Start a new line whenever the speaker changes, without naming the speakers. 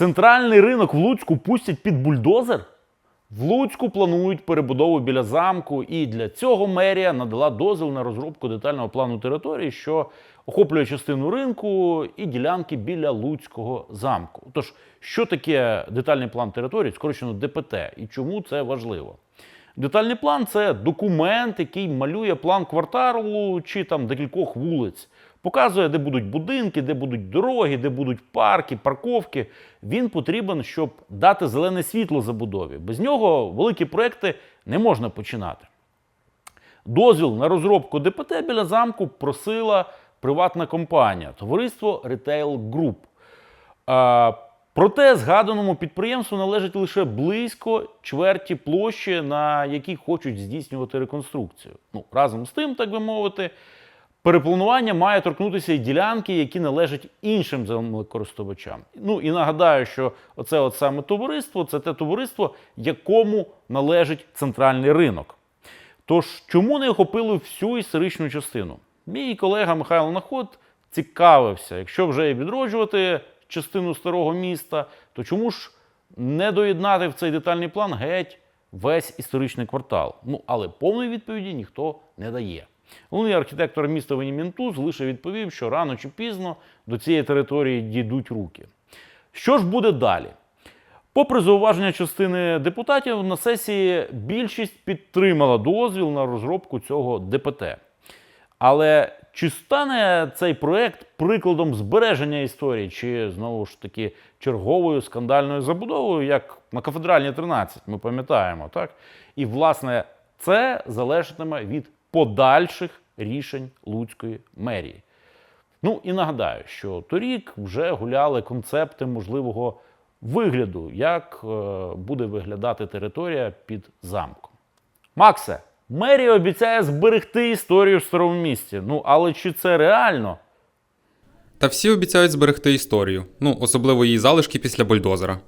Центральний ринок в Луцьку пустять під бульдозер? В Луцьку планують перебудову біля замку, і для цього мерія надала дозвіл на розробку детального плану території, що охоплює частину ринку і ділянки біля Луцького замку. Тож, що таке детальний план території, скорочено ДПТ, і чому це важливо? Детальний план це документ, який малює план кварталу чи там декількох вулиць. Показує, де будуть будинки, де будуть дороги, де будуть парки, парковки. Він потрібен, щоб дати зелене світло забудові. Без нього великі проекти не можна починати. Дозвіл на розробку ДПТ біля замку просила приватна компанія, товариство Retail Group. Проте згаданому підприємству належить лише близько чверті площі, на якій хочуть здійснювати реконструкцію. Ну, разом з тим, так би мовити, перепланування має торкнутися і ділянки, які належать іншим землекористувачам. Ну і нагадаю, що оце от саме товариство це те товариство, якому належить центральний ринок. Тож, чому не охопили всю історичну частину? Мій колега Михайло Наход цікавився, якщо вже відроджувати частину старого міста, то чому ж не доєднати в цей детальний план геть весь історичний квартал? Ну, але повної відповіді ніхто не дає. Головний архітектор міста Венімінтуз лише відповів, що рано чи пізно до цієї території дійдуть руки. Що ж буде далі? Попри зауваження частини депутатів, на сесії більшість підтримала дозвіл на розробку цього ДПТ. Але чи стане цей проект прикладом збереження історії, чи знову ж таки черговою скандальною забудовою, як на кафедральній 13, ми пам'ятаємо, так? І власне це залежатиме від подальших рішень Луцької мерії. Ну і нагадаю, що торік вже гуляли концепти можливого вигляду, як е, буде виглядати територія під замком. Максе, мерія обіцяє зберегти історію в старому місті. Ну але чи це реально?
Та всі обіцяють зберегти історію, ну особливо її залишки після бульдозера.